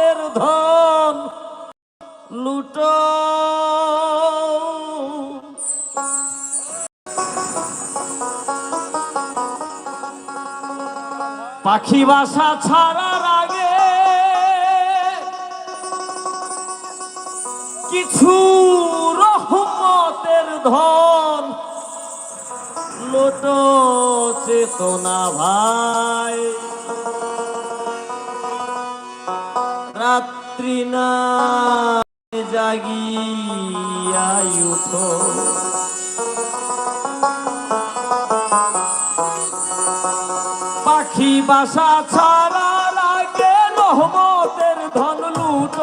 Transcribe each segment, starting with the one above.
আমাদের ধন লুট। পাখি বাসা ছাড়ার আগে কিছু রহমতের ধন লোট চেতনা ভাই। না জাগিয়ায়ুথ পাখি বাসা ছাড়া লাগে রহমতের ধন লুট।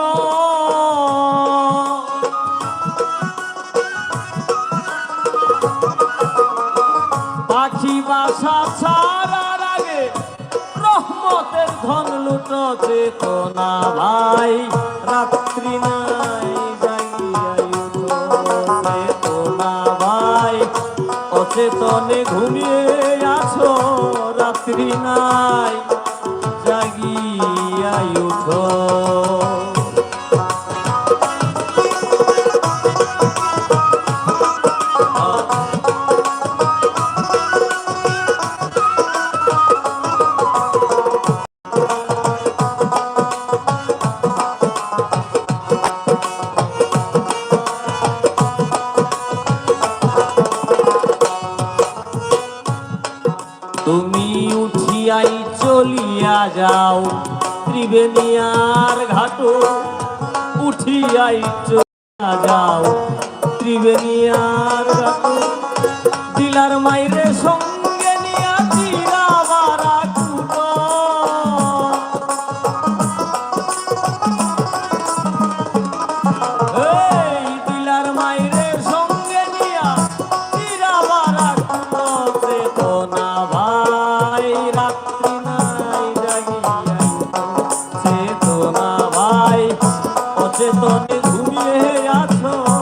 পাখি বাসা ছাড়া অন্ত চেতনা ভাই রাত্রি নাই চেতনা ভাই অচেতনে ঘুমিয়ে আছো রাত্রি নাই। চলিয়া যাও ত্রিবেণিয়ার ঘাটো উঠিয়াই চলিয়া যাও। ত্রিবেণিয়ার ঘাটো দিলার মাইরে সঙ্গে মনে ঘুমিয়ে আছো?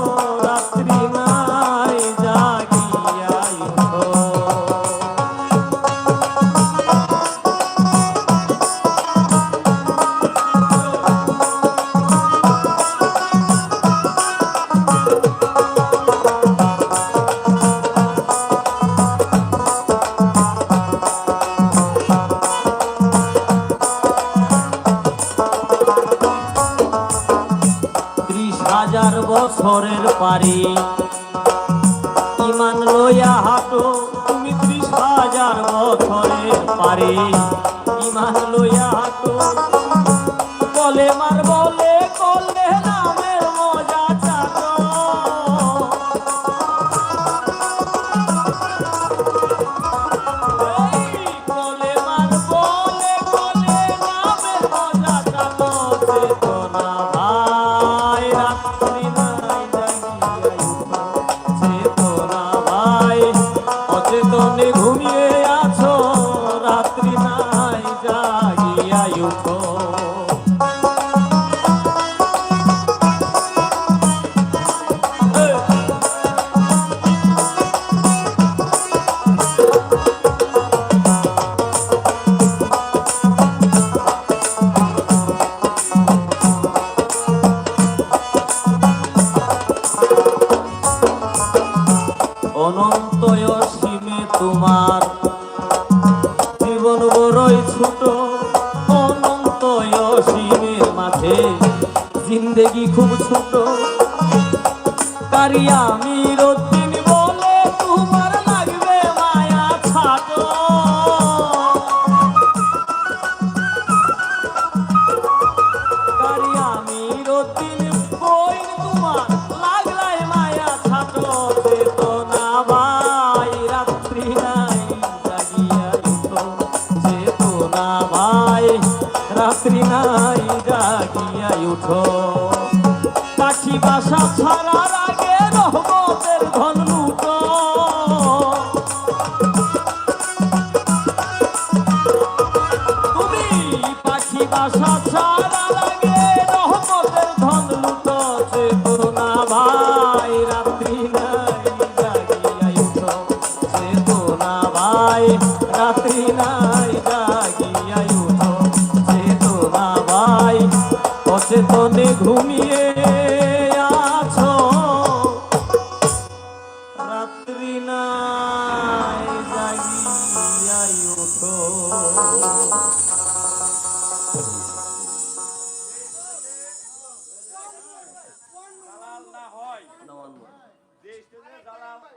no, no.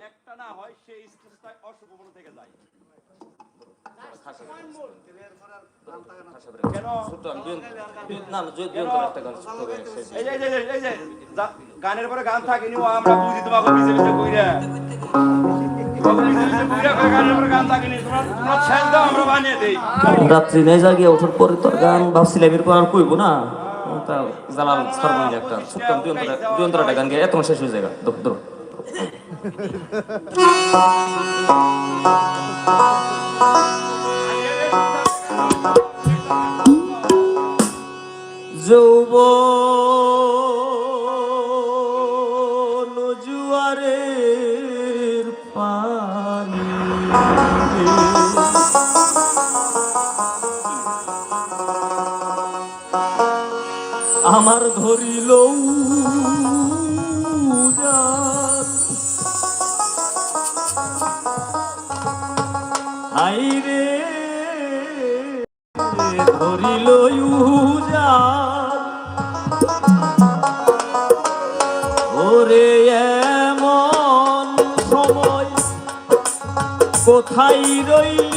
একটা না হয় সেই অশুভ মনে থেকে যায়। গানের পরে গান থাকেনি ও আমরা বুঝি তোমাকে কইরা বানিয়ে দেই রাত্রি নেই জাগিয়ে ওঠার পরে তোর গান ভাবছিলাম এরপর আর কইবো না। তা জালাল সরবইল একটা ছোট্ট দুই অন্তর গান গিয়ে এত শেষ হয়ে যায় ধর ধর। যৌব জুয়ারের পানি। আমার ধরিল ওরে এমন সময় কোথায় রইলি?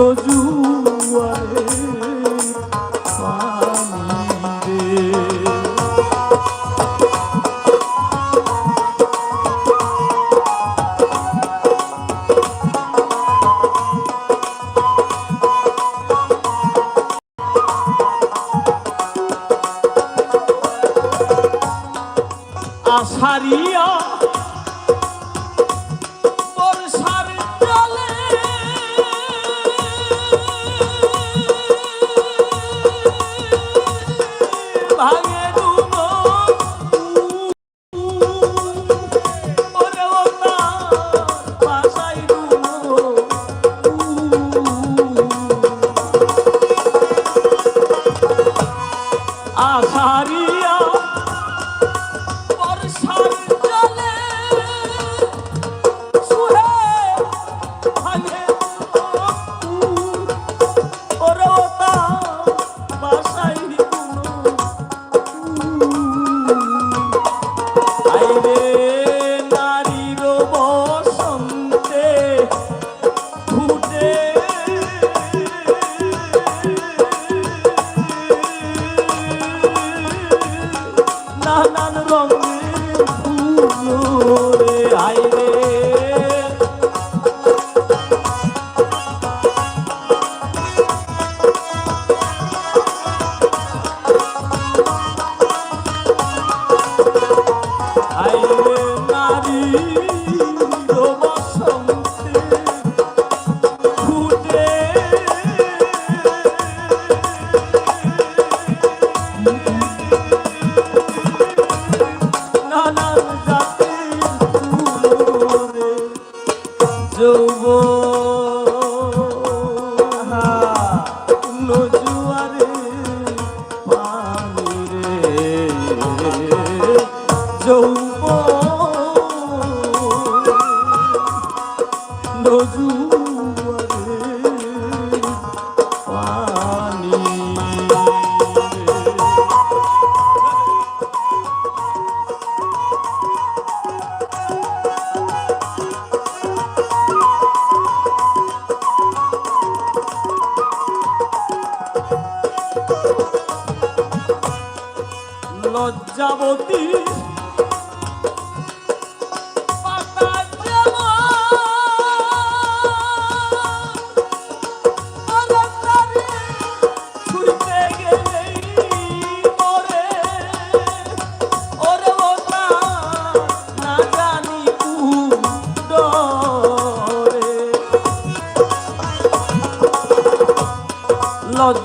গজু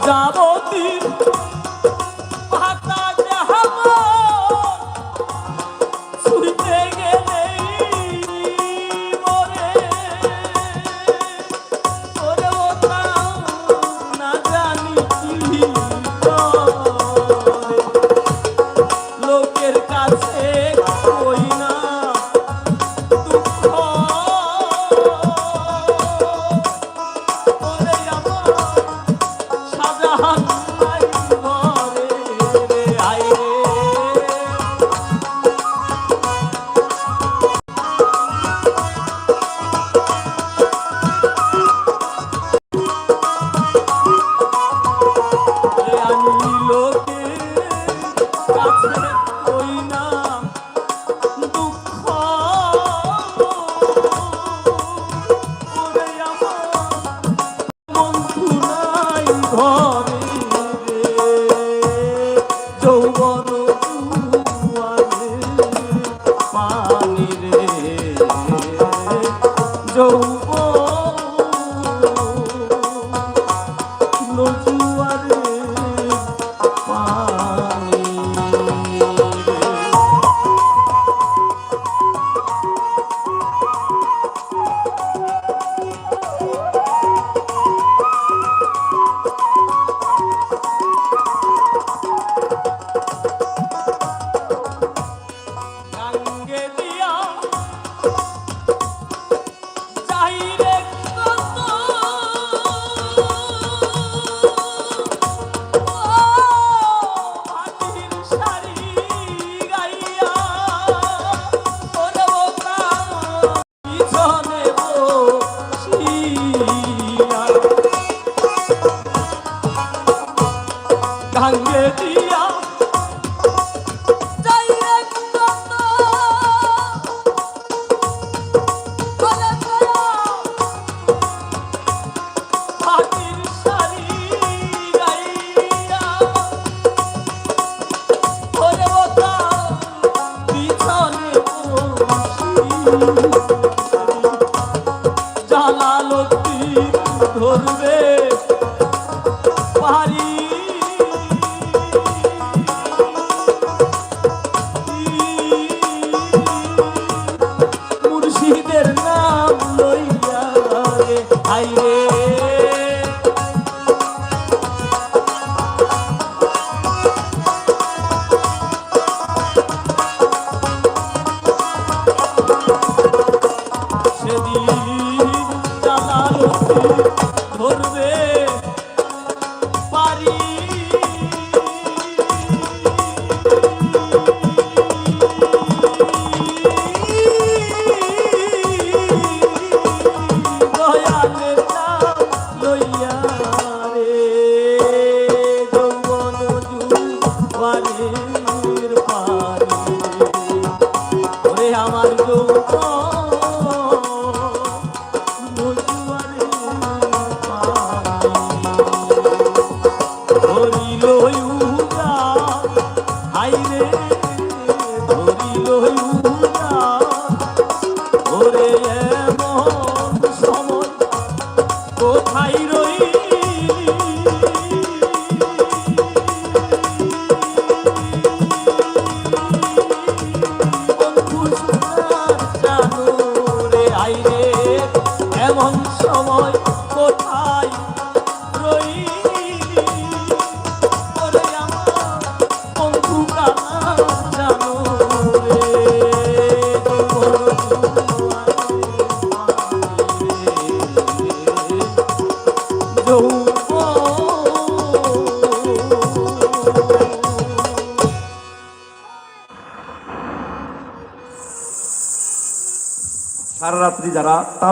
লজ্জাবতী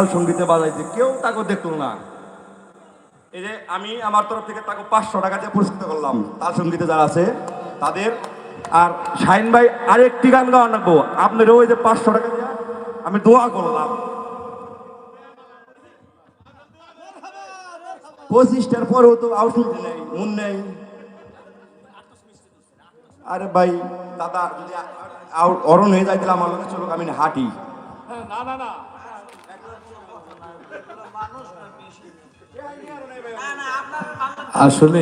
তাল সঙ্গীতে বাজাইছে কেউ তাকে দেখল না। এই যে আমি আমার তরফ থেকে তাকে পাঁচশো টাকা দিয়ে পুরস্কৃত করলাম। তাল সঙ্গীতে যারা আছে তাদের আর শাহিন ভাই আরেকটি গান গাওয়া লাগবো। আপনার ওই যে পাঁচশো টাকা দিয়া আমি দোয়া করলাম। পঁচিশটার পরেও তো আউশুল নেই মন নেই। আরে ভাই দাদা যদি অরণ হয়ে যাই তাহলে আমার লোকের চলো আমি না হাঁটি আসলে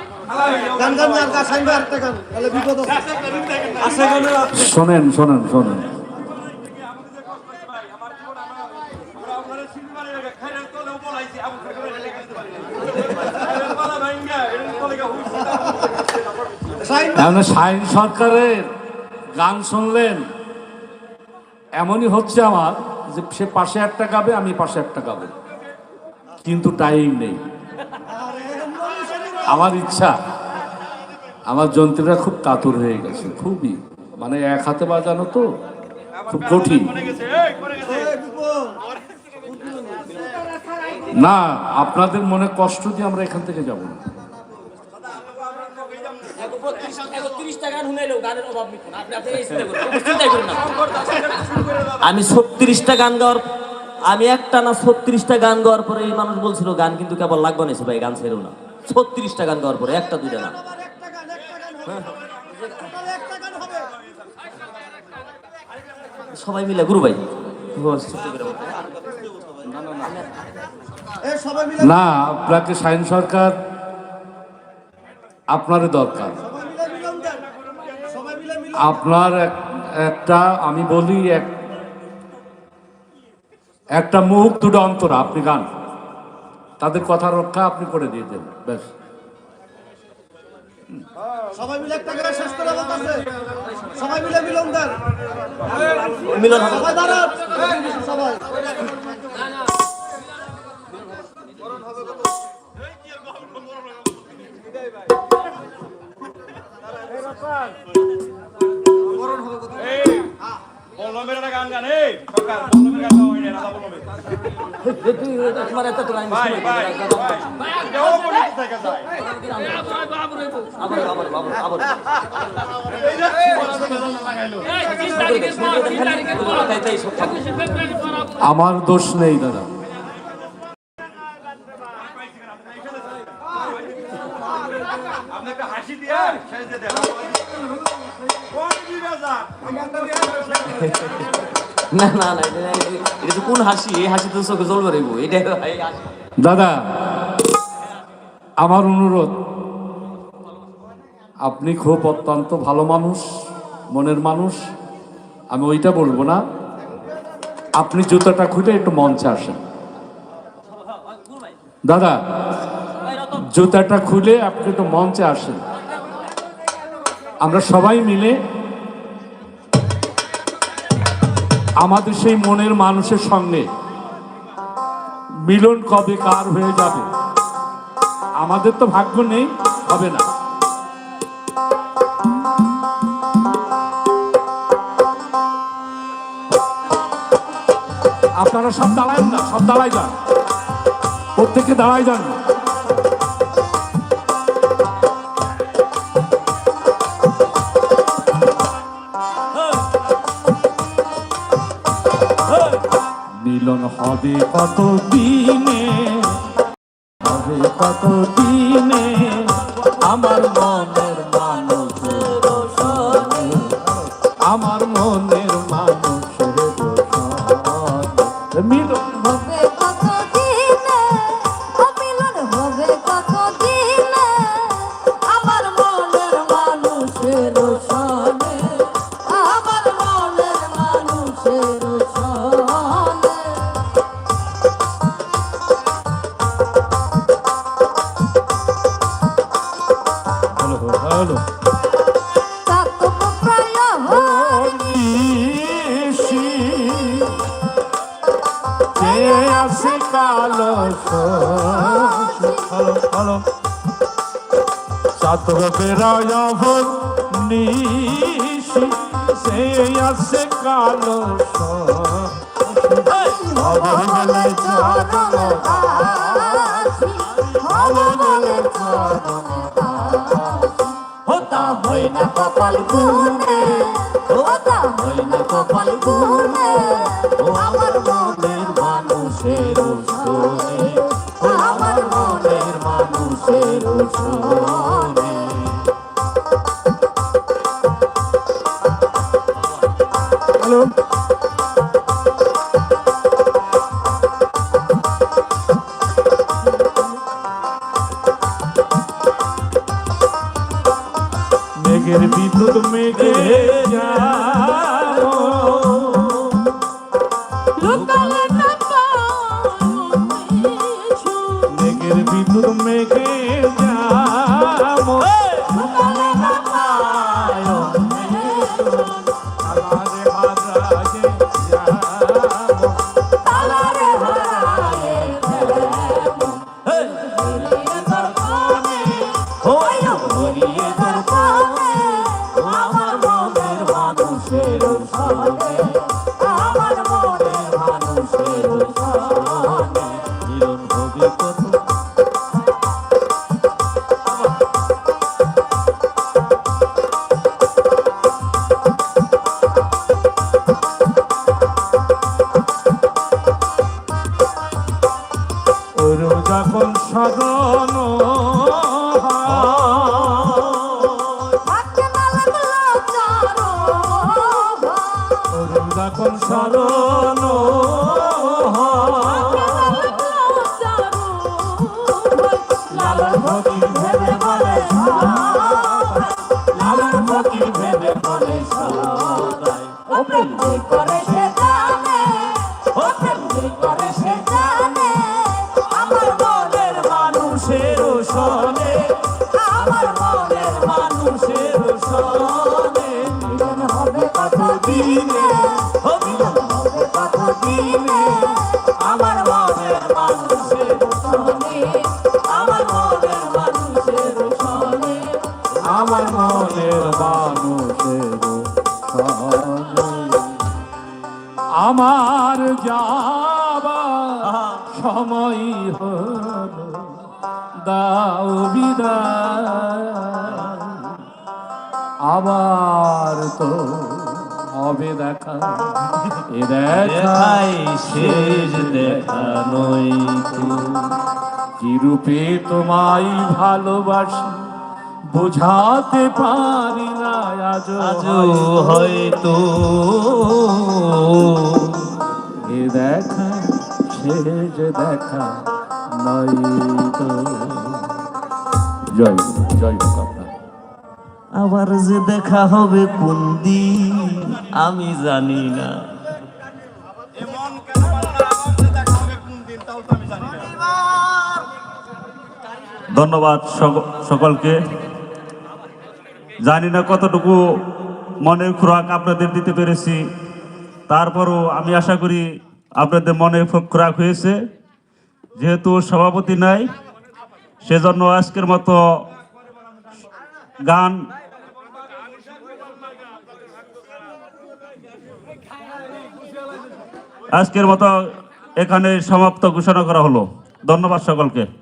গান গান আর গা সাইন আরেকটা গান তাহলে বিপদ আছে। আছে শোনেন শোনেন শোনেন। এখন শাহিন সরকারের গান শুনলেন। এমনই হচ্ছে আমার যে সে পাশে একটা গাবে আমি পাশে একটা গাবে। কিন্তু টাইম নেই। আমার ইচ্ছা, আমার যন্ত্রীরা খুব কাতর হয়ে গেছে, খুবই। মানে এক হাতে বাজানো তো, খুব কঠিন। না, আপনাদের মনে কষ্ট দিয়ে আমরা এখান থেকে যাব না। আমি ছত্রিশটা গান গাওয়ার, আমি একটা না ছত্রিশটা গান গাওয়ার পরে এই মানুষ বলছিল, গান কিন্তু কেবল লাগবে না ভাই, গান ছেড়েও না। ছত্রিশটা গান গাওয়ার পরে, একটা, দুইটা না। সবাই মিলে, গুরু ভাই। না, আপনাকে শাহিন সরকার, আপনারই দরকার। আপনার এক- একটা, আমি বলি, এক, একটা মুখ, দুটো অন্তর, আপনি গান। তাদের কথা রক্ষা আপনি করে দিয়ে দেন ব্যাস। সবাই মিলে একটা শেষ করে আমার কাছে সবাই মিলে মিলন দেন। মিলন সবাই দাঁড়ান। সবাই। গান গান এই সরকার বললমের গান গাওয়া রাধা বললমের। তোমার এত তো আমি ভাই ভাই ভাই এটাও বলি যায়। আবার আবার আবার আবার তাই তাই সব আমার দোষ নেই দাদা। আপনি একটা হাসি দিয়ে দেন। না না না, এটা তো কোন হাসি? এই হাসি তো চোখে রে এটা দাদা, আমার অনুরোধ, আপনি খুব অত্যন্ত ভালো মানুষ, মনের মানুষ, আমি ওইটা বলব না। আপনি জুতাটা খুলে একটু মঞ্চে আসেন। দাদা, জুতাটা খুলে আপনি একটু মঞ্চে আসেন। আমরা সবাই মিলে আমাদের সেই মনের মানুষের সঙ্গে মিলন কবে কার হয়ে যাবে? আমাদের তো ভাগ্য নেই, হবে না। আপনারা সব দাঁড়ায় না, সব দাঁড়ায় যান। প্রত্যেকে দাঁড়ায় যান মিলন হবে কত দিনে হবে কত দিনে আমার আছে কালো চরণ দাসী চরণ হোতা না কপাল গুনে যখন স্মরণ হয়, ফকির আমার যাবা সময় হল, দাও বিদায়। আবার তো হবে দেখা, এ দেখাই শেষ দেখা নই তো কিরূপে তোমায় ভালোবাসি। বোঝাতে পারি না আজ হয়তো। এ দেখা শেষ দেখা নয় তো। জয় জয় আবার যে দেখা হবে কোন দিন আমি জানি না। এমন কেন বলো না? আমার সাথে দেখা হবে কোন দিন তাও তো আমি জানি না। ধন্যবাদ সক- সকলকে। জানি না কতটুকু মনের খোরাক আপনাদের দিতে পেরেছি। তারপরও আমি আশা করি আপনাদের মনের ফ- খোরাক হয়েছে। যেহেতু সভাপতি নাই, সেজন্য আজকের মতো গান আজকের মতো এখানে সমাপ্ত ঘোষণা করা হলো। ধন্যবাদ সকলকে।